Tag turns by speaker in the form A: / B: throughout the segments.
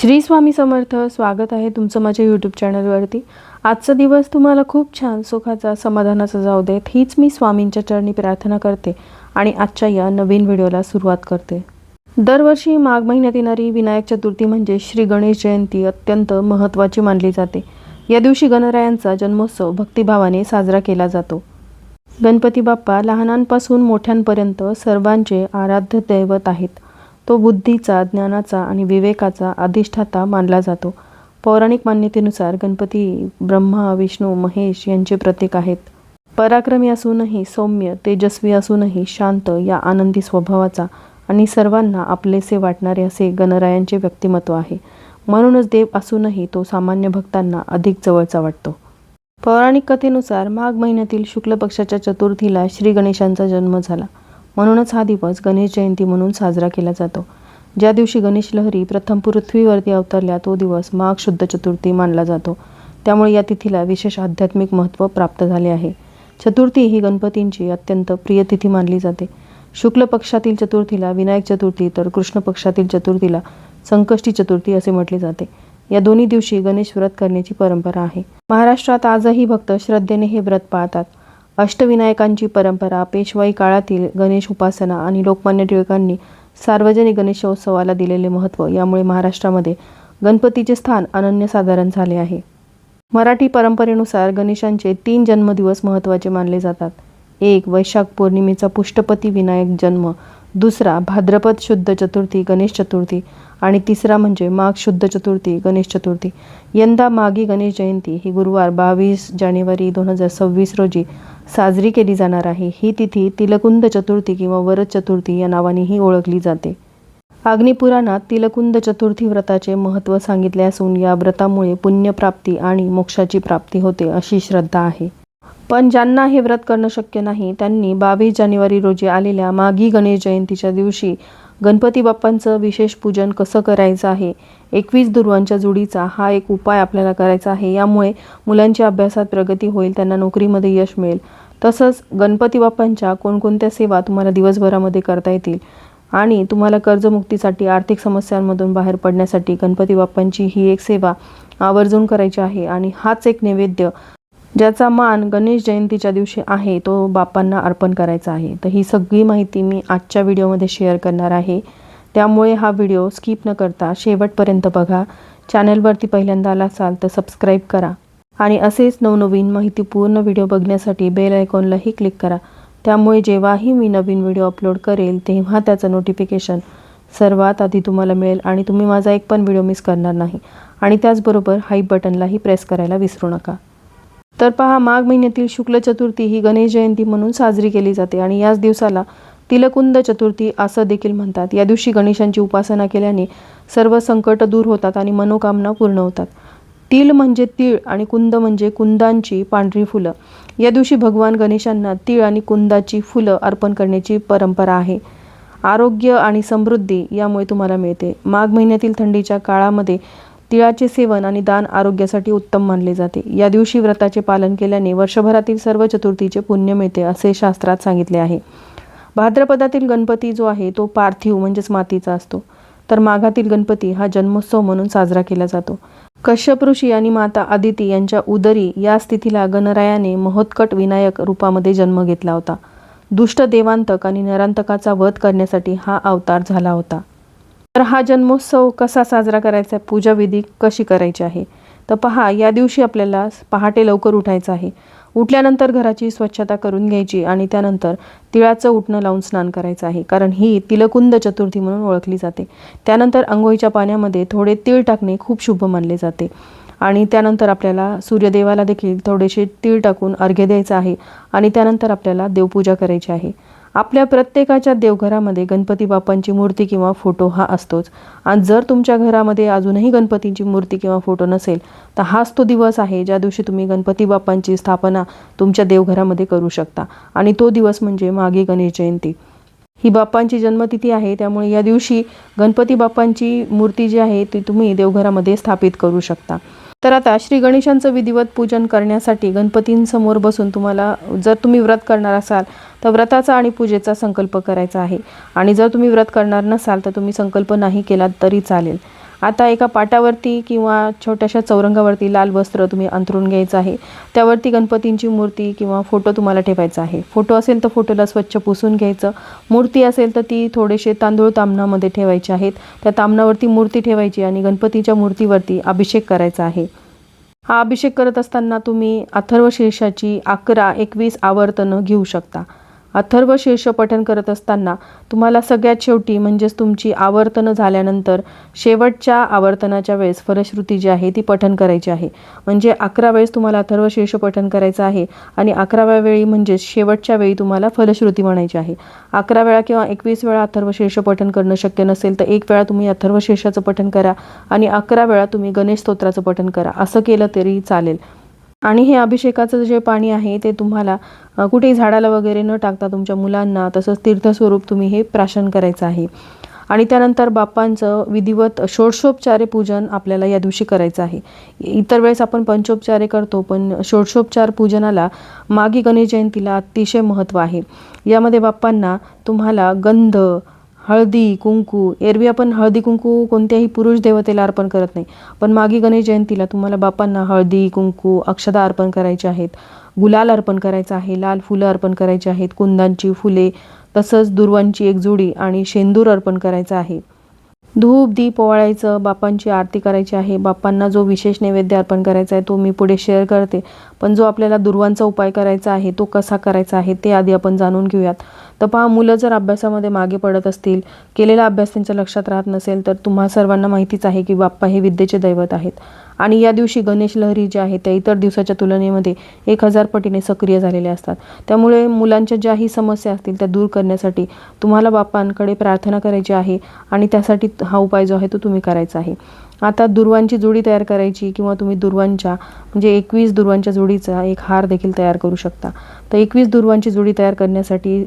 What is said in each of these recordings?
A: श्री स्वामी समर्थ स्वागत आहे तुमचं माझ्या यूट्यूब चॅनलवरती आजचा दिवस तुम्हाला खूप छान सुखाचा समाधानाचा जाऊ देत. हीच मी स्वामींच्या चरणी प्रार्थना करते आणि आजच्या या नवीन व्हिडिओला सुरुवात करते. दरवर्षी माघ महिन्यात येणारी विनायक चतुर्थी म्हणजे श्री गणेश जयंती अत्यंत महत्त्वाची मानली जाते. या दिवशी गणरायांचा जन्मोत्सव भक्तिभावाने साजरा केला जातो. गणपती बाप्पा लहानांपासून मोठ्यांपर्यंत सर्वांचे आराध्य दैवत आहेत. तो बुद्धीचा ज्ञानाचा आणि विवेकाचा अधिष्ठाता मानला जातो. पौराणिक मान्यतेनुसार गणपती ब्रह्मा विष्णू महेश यांचे प्रतीक आहेत. पराक्रमी असूनही सौम्य तेजस्वी असूनही शांत या आनंदी स्वभावाचा आणि सर्वांना आपलेसे वाटणारे असे गणरायांचे व्यक्तिमत्व आहे. म्हणूनच देव असूनही तो सामान्य भक्तांना अधिक जवळचा वाटतो. पौराणिक कथेनुसार माघ महिन्यातील शुक्ल पक्षाच्या चतुर्थीला श्री गणेशांचा जन्म झाला. म्हणूनच हा दिवस गणेश जयंती म्हणून साजरा केला जातो. ज्या दिवशी गणेश लहरी प्रथम पृथ्वीवरती अवतरल्या तो दिवस माघ शुद्ध चतुर्थी मानला जातो. त्यामुळे या तिथीला विशेष आध्यात्मिक महत्त्व प्राप्त झाले आहे. चतुर्थी ही गणपतींची अत्यंत प्रिय तिथी मानली जाते. शुक्ल पक्षातील चतुर्थीला विनायक चतुर्थी तर कृष्ण पक्षातील चतुर्थीला संकष्टी चतुर्थी असे म्हटले जाते. या दोन्ही दिवशी गणेश व्रत करण्याची परंपरा आहे. महाराष्ट्रात आजही भक्त श्रद्धेने हे व्रत पाळतात. अष्टविनायकांची परंपरा पेशवाई काळातील गणेश उपासना आणि लोकमान्य टिळकांनी सार्वजनिक गणेशोत्सवाला दिलेले महत्त्व यामुळे महाराष्ट्रामध्ये गणपतीचे स्थान अनन्यसाधारण झाले आहे. मराठी परंपरेनुसार गणेशांचे तीन जन्मदिवस महत्त्वाचे मानले जातात. एक वैशाख पौर्णिमेचा पुष्टपती विनायक जन्म दुसरा भाद्रपद शुद्ध चतुर्थी गणेश चतुर्थी आणि तिसरा म्हणजे माघ शुद्ध चतुर्थी गणेश चतुर्थी. यंदा माघी गणेश जयंती ही गुरुवार बावीस जानेवारी दोन हजार सव्वीस रोजी साजरी केली जाणार आहे. ही तिथी तिलकुंद चतुर्थी किंवा वरद चतुर्थी या नावानेही ओळखली जाते. अग्निपुराणात तिलकुंद चतुर्थी व्रताचे महत्त्व सांगितले असून या व्रतामुळे पुण्यप्राप्ती आणि मोक्षाची प्राप्ती होते अशी श्रद्धा आहे. पण ज्यांना हे व्रत करणं शक्य नाही त्यांनी बावीस जानेवारी रोजी आलेल्या माघी गणेश जयंतीच्या दिवशी गणपती बाप्पांचं विशेष पूजन कसं करायचं आहे एकवीस दुर्वांच्या जोडीचा हा एक उपाय आपल्याला करायचा आहे. यामुळे मुलांच्या अभ्यासात प्रगती होईल त्यांना नोकरीमध्ये यश मिळेल. तसंच गणपती बाप्पांच्या कोणकोणत्या सेवा तुम्हाला दिवसभरामध्ये करता येतील आणि तुम्हाला कर्जमुक्तीसाठी आर्थिक समस्यांमधून बाहेर पडण्यासाठी गणपती बाप्पांची ही एक सेवा आवर्जून करायची आहे. आणि हाच एक नैवेद्य ज्याचा मान गणेश जयंतीच्या दिवशी आहे तो बापांना अर्पण करायचा आहे. तर ही सगळी माहिती मी आजच्या व्हिडिओमध्ये शेअर करणार आहे. त्यामुळे हा व्हिडिओ स्किप न करता शेवटपर्यंत बघा. चॅनलवरती पहिल्यांदा आला असाल तर सबस्क्राईब करा. आणि असेच नवनवीन माहितीपूर्ण व्हिडिओ बघण्यासाठी बेल आयकॉनलाही क्लिक करा. त्यामुळे जेव्हाही मी नवीन व्हिडिओ अपलोड करेल तेव्हा त्याचं नोटिफिकेशन सर्वात आधी तुम्हाला मिळेल आणि तुम्ही माझा एक पण व्हिडिओ मिस करणार नाही. आणि त्याचबरोबर हाईप बटनलाही प्रेस करायला विसरू नका. तर पहा माघ महिन्यातील शुक्ल चतुर्थी ही गणेश जयंती म्हणून साजरी केली जाते आणि याच दिवसाला तिलकुंद चतुर्थी असं देखील म्हणतात. या दिवशी गणेशांची उपासना केल्याने सर्व संकट दूर होतात आणि मनोकामना पूर्ण होतात. तिल म्हणजे तीळ आणि कुंद म्हणजे कुंदांची पांढरी फुलं. या दिवशी भगवान गणेशांना तीळ आणि कुंदाची फुलं अर्पण करण्याची परंपरा आहे. आरोग्य आणि समृद्धी यामुळे तुम्हाला मिळते. माघ महिन्यातील थंडीच्या काळामध्ये तिळाचे सेवन आणि दान आरोग्यासाठी उत्तम मानले जाते. या दिवशी व्रताचे पालन केल्याने वर्षभरातील सर्व चतुर्थीचे पुण्य मिळते असे शास्त्रात सांगितले आहे. भाद्रपदातील गणपती जो आहे तो पार्थिव म्हणजेच मातीचा असतो. तर माघातील गणपती हा जन्मोत्सव म्हणून साजरा केला जातो. कश्यप ऋषी आणि माता आदिती यांच्या उदरी या स्थितीला गणरायाने महोत्कट विनायक रूपामध्ये जन्म घेतला होता. दुष्ट देवांतक आणि नरांतकाचा वध करण्यासाठी हा अवतार झाला होता. तर हा जन्मोत्सव कसा साजरा करायचा आहे? पूजाविधी कशी करायची आहे? तर पहा या दिवशी आपल्याला पहाटे लवकर उठायचं आहे. उठल्यानंतर घराची स्वच्छता करून घ्यायची आणि त्यानंतर तिळाचं उठणं लावून स्नान करायचं आहे. कारण ही तिलकुंद चतुर्थी म्हणून ओळखली जाते. त्यानंतर अंघोळीच्या पाण्यामध्ये थोडे तीळ टाकणे खूप शुभ मानले जाते. आणि त्यानंतर आपल्याला सूर्यदेवाला देखील थोडेसे तीळ टाकून अर्घ्य द्यायचं आहे. आणि त्यानंतर आपल्याला देवपूजा करायची आहे. आपल्या प्रत्येकाच्या देवघरामध्ये गणपती बाप्पांची मूर्ती किंवा फोटो हा असतोच. आणि जर तुमच्या घरामध्ये अजूनही गणपतींची मूर्ती किंवा फोटो नसेल तर हाच तो दिवस आहे ज्या दिवशी तुम्ही गणपती बाप्पांची स्थापना तुमच्या देवघरामध्ये करू शकता. आणि तो दिवस म्हणजे मागे गणेश जयंती. ही बाप्पांची जन्मतिथी आहे त्यामुळे या दिवशी गणपती बाप्पांची मूर्ती जी आहे ती तुम्ही देवघरामध्ये स्थापित करू शकता. तर आता श्री गणेशांचं विधिवत पूजन करण्यासाठी गणपतींसमोर बसून तुम्हाला जर तुम्ही व्रत करणार असाल तर व्रताचा आणि पूजेचा संकल्प करायचा आहे. आणि जर तुम्ही व्रत करणार नसाल तर तुम्ही संकल्प नाही केलात तरी चालेल. आता एका पाटावरती किंवा छोट्याशा चौरंगावरती लाल वस्त्र तुम्ही अंथरून घ्यायचं आहे. त्यावरती गणपतींची मूर्ती किंवा फोटो तुम्हाला ठेवायचा आहे. फोटो असेल तर फोटोला स्वच्छ पुसून घ्यायचं. मूर्ती असेल तर ती थोडेसे तांदूळ तामणामध्ये ठेवायचे आहेत. त्या तामणावरती मूर्ती ठेवायची आणि गणपतीच्या मूर्तीवरती अभिषेक करायचा आहे. हा अभिषेक करत असताना तुम्ही अथर्व शीर्षाची अकरा एकवीस आवर्तनं घेऊ शकता. अथर्व शीर्ष पठन करत असताना तुम्हाला सगळ्यात शेवटी म्हणजेच तुमची आवर्तनं झाल्यानंतर शेवटच्या आवर्तनाच्या वेळेस फलश्रुती जी आहे ती पठन करायची आहे. म्हणजे अकरा वेळेस तुम्हाला अथर्व शीर्ष पठन करायचं आहे आणि अकराव्या वेळी म्हणजेच शेवटच्या वेळी तुम्हाला फलश्रुती म्हणायची आहे. अकरा वेळा किंवा एकवीस वेळा अथर्व शीर्ष पठन करणं शक्य नसेल तर एक वेळा तुम्ही अथर्व शीर्षाचं पठन करा आणि अकरा वेळा तुम्ही गणेश स्तोत्राचं पठन करा. असं केलं तरी चालेल. आणि हे अभिषेकाचं जे पाणी आहे ते तुम्हाला कुठेही झाडाला वगैरे न टाकता तुमच्या मुलांना तसंच तीर्थस्वरूप तुम्ही हे प्राशन करायचं आहे. आणि त्यानंतर बाप्पांचं विधिवत षोडशोपचारे पूजन आपल्याला या दिवशी करायचं आहे. इतर वेळेस आपण पंचोपचारे करतो पण षोडशोपचार पूजनाला मागी गणेश जयंतीला अतिशय महत्त्व आहे. यामध्ये बाप्पांना तुम्हाला गंध हळदी कुंकू एरवी आपण हळदी कुंकू कोणत्याही पुरुष देवतेला अर्पण करत नाही. पण मागी गणेश जयंतीला तुम्हाला बापांना हळदी कुंकू अक्षदा अर्पण करायचे आहेत. गुलाल अर्पण करायचं आहे लाल फुलं अर्पण करायची आहेत कुंदांची फुले तसंच दुर्वांची एक जोडी आणि शेंदूर अर्पण करायचं आहे. धूप दीप ओवाळायचं बापांची आरती करायची आहे. बापांना जो विशेष नैवेद्य अर्पण करायचा आहे तो मी पुढे शेअर करते. पण जो आपल्याला दुर्वांचा उपाय करायचा आहे तो कसा करायचा आहे ते आधी आपण जाणून घेऊयात. तर पहा मुलं जर अभ्यासामध्ये मागे पडत असतील केलेला अभ्यास त्यांच्या लक्षात राहत नसेल तर तुम्हा सर्वांना माहितीच आहे की बाप्पा हे विद्येचे दैवत आहेत. आणि या दिवशी गणेश लहरी ज्या आहेत त्या इतर दिवसाच्या तुलनेमध्ये एक हजार पटीने सक्रिय झालेल्या असतात. त्यामुळे मुलांच्या ज्याही समस्या असतील त्या दूर करण्यासाठी तुम्हाला बाप्पांकडे प्रार्थना करायची आहे आणि त्यासाठी हा उपाय जो आहे तो तुम्ही करायचा आहे. आता दुर्वांची जोडी तयार करायची किंवा तुम्ही दुर्वांच्या म्हणजे एकवीस दुर्वांच्या जोडीचा एक हार देखील तयार करू शकता. तर एकवीस दुर्वांची जोडी तयार करण्यासाठी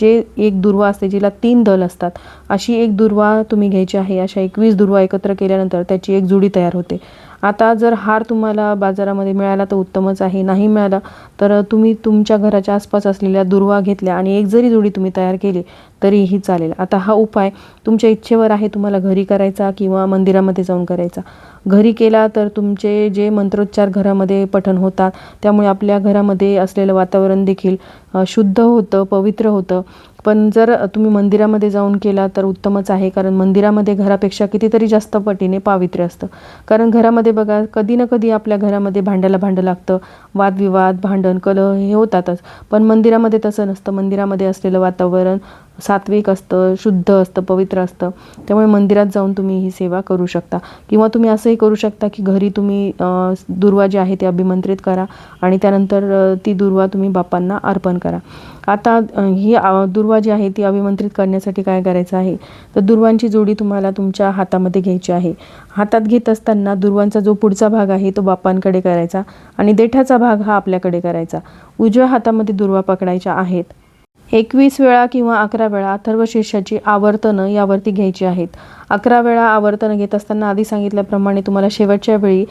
A: जे एक दुर्वा असते जिला तीन दल असतात अशी एक दुर्वा तुम्ही घ्यायची आहे. अशा एकवीस दुर्वा एकत्र केल्यानंतर त्याची एक जोडी तयार होते. आता जर हार तुम्हाला बाजारामध्ये मिळाला तर उत्तमच आहे नाही मिळाला तर तुम्ही तुमच्या घराच्या आसपास असलेल्या दुर्वा घेतल्या आणि एक जरी जोडी तुम्ही तयार केली तरीही चालेल. आता हा उपाय तुमच्या इच्छेवर आहे तुम्हाला घरी करायचा किंवा मंदिरामध्ये जाऊन करायचा. घरी केला तर तुमचे जे मंत्रोच्चार घरामध्ये पठण होतात त्यामुळे आपल्या घरामध्ये असलेलं वातावरण देखील शुद्ध होतं पवित्र होतं. पण जर तुम्ही मंदिरामध्ये जाऊन केला तर उत्तमच आहे कारण मंदिरामध्ये घरापेक्षा कितीतरी जास्त पटीने पावित्र्य असतं. कारण घरामध्ये बघा कधी ना कधी आपल्या घरामध्ये भांड्याला भांडं लागतं वादविवाद भांडण कलह हे होतातच. पण मंदिरामध्ये तसं नसतं. मंदिरामध्ये असलेलं वातावरण सात्विक असतं शुद्ध असतं पवित्र असतं. त्यामुळे मंदिरात जाऊन तुम्ही ही सेवा करू शकता. किंवा तुम्ही असंही करू शकता की घरी तुम्ही दुर्वा जी आहे ती अभिमंत्रित करा आणि त्यानंतर ती दुर्वा तुम्ही बापांना अर्पण करा. आता ही दुर्वा जी आहे ती अभिमंत्रित करण्यासाठी काय करायचं आहे? तर दुर्वांची जोडी तुम्हाला तुमच्या हातामध्ये घ्यायची आहे. हातात घेत असताना दुर्वांचा जो पुढचा भाग आहे तो बापांकडे करायचा आणि देठाचा भाग हा आपल्याकडे करायचा. उजव्या हातामध्ये दुर्वा पकडायच्या आहेत. एकवीस वेळा किंवा अकरा वेळा अथर्व शीर्षाची आवर्तनं यावरती घ्यायची आहेत. अकरा वेळा आवर्तन घेत असताना आधी सांगितल्याप्रमाणे तुम्हाला शेवटच्या वेळी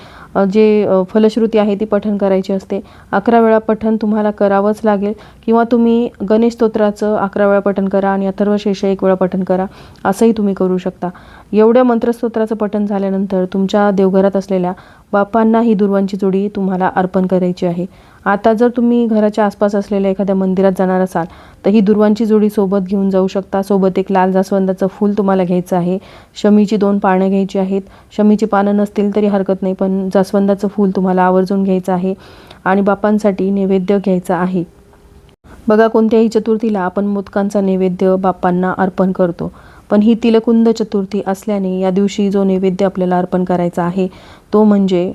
A: जे फलश्रुती आहे ती पठण करायची असते. अकरा वेळा पठण तुम्हाला करावंच लागेल किंवा तुम्ही गणेश स्तोत्राचं अकरा वेळा पठण करा आणि अथर्व शीर्ष एक वेळा पठण करा असंही तुम्ही करू शकता. एवढ्या मंत्रस्तोत्राचं पठण झाल्यानंतर तुमच्या देवघरात असलेल्या बापांना ही दुर्वांची जोडी तुम्हाला अर्पण करायची आहे. आता जर तुम्ही घराच्या आसपास असलेल्या एखाद्या मंदिरात जाणार असाल तर ही दुर्वांची जोडी सोबत घेऊन जाऊ शकता. सोबत एक लाल जास्वंदाचं फूल तुम्हाला घ्यायचं आहे. शमीची दोन पानं घ्यायची आहेत. शमीची पानं नसतील तरी हरकत नाही पण जास्वंदाचं फूल तुम्हाला आवर्जून घ्यायचं आहे आणि बापांसाठी नैवेद्य घ्यायचा आहे. बघा कोणत्याही चतुर्थीला आपण मोदकांचा नैवेद्य बाप्पांना अर्पण करतो. पण ही तिलकुंद चतुर्थी असल्याने या दिवशी जो नैवेद्य आपल्याला अर्पण करायचा आहे तो म्हणजे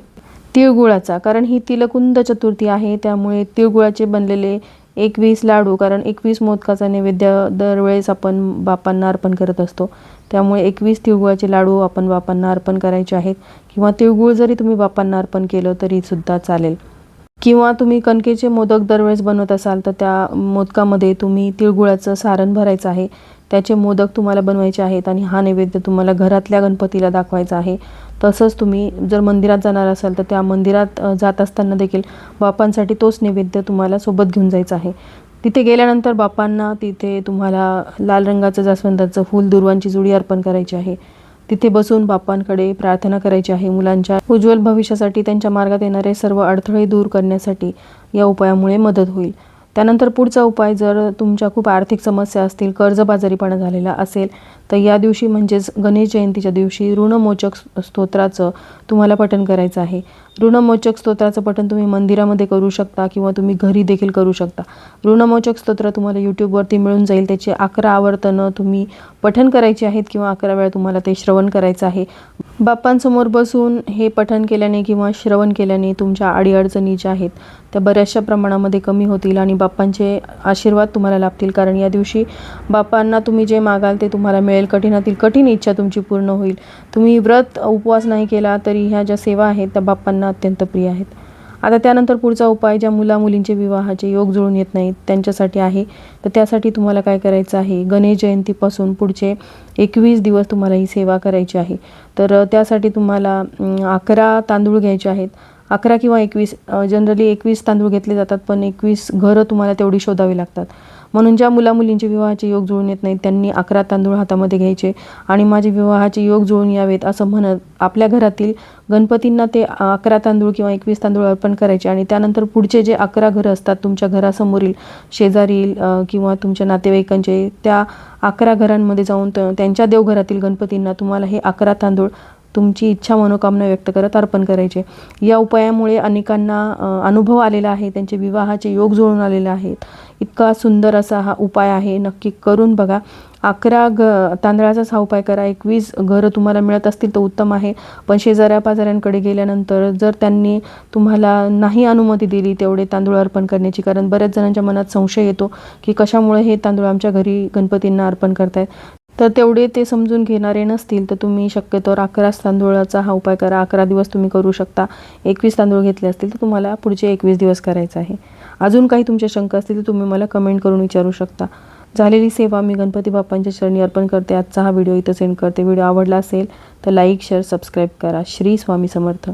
A: तिळगुळाचा. कारण ही तिलकुंद चतुर्थी आहे त्यामुळे तिळगुळाचे बनलेले एकवीस लाडू कारण एकवीस मोदकाचा नैवेद्य दरवेळेस आपण बापांना अर्पण करत असतो. त्यामुळे एकवीस तिळगुळाचे लाडू आपण बापांना अर्पण करायचे आहेत. किंवा तिळगुळ जरी तुम्ही बापांना अर्पण केलं तरी सुद्धा चालेल. किंवा तुम्ही कणकेचे मोदक दरवेळेस बनवत असाल तर त्या मोदकामध्ये तुम्ही तिळगुळाचं सारण भरायचं आहे. त्याचे मोदक तुम्हाला बनवायचे आहेत आणि हा नैवेद्य तुम्हाला घरातल्या गणपतीला दाखवायचा आहे. तसंच तुम्ही जर मंदिरात जाणार असाल तर त्या मंदिरात जात असताना देखील बापांसाठी तोच नैवेद्य तुम्हाला सोबत घेऊन जायचं आहे. तिथे गेल्यानंतर बापांना तिथे तुम्हाला लाल रंगाचं जास्वंदाचं फूल दुर्वांची जुडी अर्पण करायची आहे. तिथे बसून बाप्पांकडे प्रार्थना करायची आहे. मुलांच्या उज्ज्वल भविष्यासाठी त्यांच्या मार्गात येणारे सर्व अडथळे दूर करण्यासाठी या उपायामुळे मदत होईल. त्यानंतर पुढचा उपाय जर तुमच्या खूप आर्थिक समस्या असतील कर्जबाजारीपणा झालेला असेल तर या दिवशी म्हणजेच गणेश जयंतीच्या दिवशी ऋणमोचक स्तोत्राचं तुम्हाला पठण करायचं आहे. ऋणमोचक स्तोत्राचं पठण तुम्ही मंदिरामध्ये करू शकता किंवा तुम्ही घरी देखील करू शकता. ऋणमोचक स्तोत्र तुम्हाला यूट्यूबवरती मिळून जाईल. त्याचे अकरा आवर्तनं तुम्ही पठण करायची आहेत किंवा अकरा वेळा तुम्हाला ते श्रवण करायचं आहे. बाप्पांसमोर बसून हे पठण केल्याने किंवा श्रवण केल्याने तुमच्या अडीअडचणी ज्या आहेत त्या बऱ्याचशा प्रमाणामध्ये कमी होतील आणि बाप्पांचे आशीर्वाद तुम्हाला लाभतील. कारण या दिवशी बाप्पांना तुम्ही जे मागाल ते तुम्हाला मिळेल. कठीणातील कठीण इच्छा तुमची पूर्ण होईल. तुम्ही व्रत उपवास नाही केला तरी ह्या ज्या सेवा आहेत त्या बाप्पांना अत्यंत प्रिय आहेत. आता त्यानंतर पुढचा उपाय ज्या मुला मुलींचे विवाहाचे योग जुळून येत नाहीत त्यांच्यासाठी आहे. तर त्यासाठी तुम्हाला काय करायचं आहे? गणेश जयंतीपासून पुढचे एकवीस दिवस तुम्हाला ही सेवा करायची आहे. तर त्यासाठी तुम्हाला अकरा तांदूळ घ्यायचे आहेत. अकरा किंवा एकवीस जनरली एकवीस तांदूळ घेतले जातात पण एकवीस घरं तुम्हाला तेवढी शोधावी लागतात. म्हणून ज्या मुलामुलींचे विवाहाचे योग जुळून येत नाहीत त्यांनी अकरा तांदूळ हातामध्ये घ्यायचे आणि माझे विवाहाचे योग जुळून यावेत असं म्हणत आपल्या घरातील गणपतींना ते अकरा तांदूळ किंवा एकवीस तांदूळ अर्पण करायचे आणि त्यानंतर पुढचे जे अकरा घरं असतात तुमच्या घरासमोरील शेजारील किंवा तुमच्या नातेवाईकांचे त्या अकरा घरांमध्ये जाऊन त- त्यांच्या देवघरातील गणपतींना तुम्हाला हे अकरा तांदूळ तुमची इच्छा मनोकामना व्यक्त करत अर्पण करायचे. या उपायामुळे अनेकांना अनुभव आलेला आहे त्यांचे विवाहाचे योग जुळून आलेले आहेत. इतका सुंदर असा हा उपाय आहे नक्की करून बघा. अकरा ग तांदळाचाच हा उपाय करा. एकवीस घरं तुम्हाला मिळत असतील तर उत्तम आहे. पण शेजाऱ्या पाजाऱ्यांकडे गेल्यानंतर जर त्यांनी तुम्हाला नाही अनुमती दिली तेवढे तांदूळ अर्पण करण्याची कारण बऱ्याच जणांच्या मनात संशय येतो की कशामुळे हे तांदूळ आमच्या घरी गणपतींना अर्पण करतायत. तर तेवढे ते समजून घेणारे नसतील तर तुम्ही शक्यतोवर अकराच तांदूळाचा हा उपाय करा. अकरा दिवस तुम्ही करू शकता. एकवीस तांदूळ घेतले असतील तर तुम्हाला पुढचे एकवीस दिवस करायचं आहे. अजून काही तुमच्या शंका असतील तर तुम्ही मला कमेंट करून विचारू शकता. झालेली सेवा मी गणपती बाप्पांच्या चरणी अर्पण करते. आजचा हा व्हिडिओ इथं सेंड करते. व्हिडिओ आवडला असेल तर लाईक शेअर सबस्क्राईब करा. श्री स्वामी समर्थ.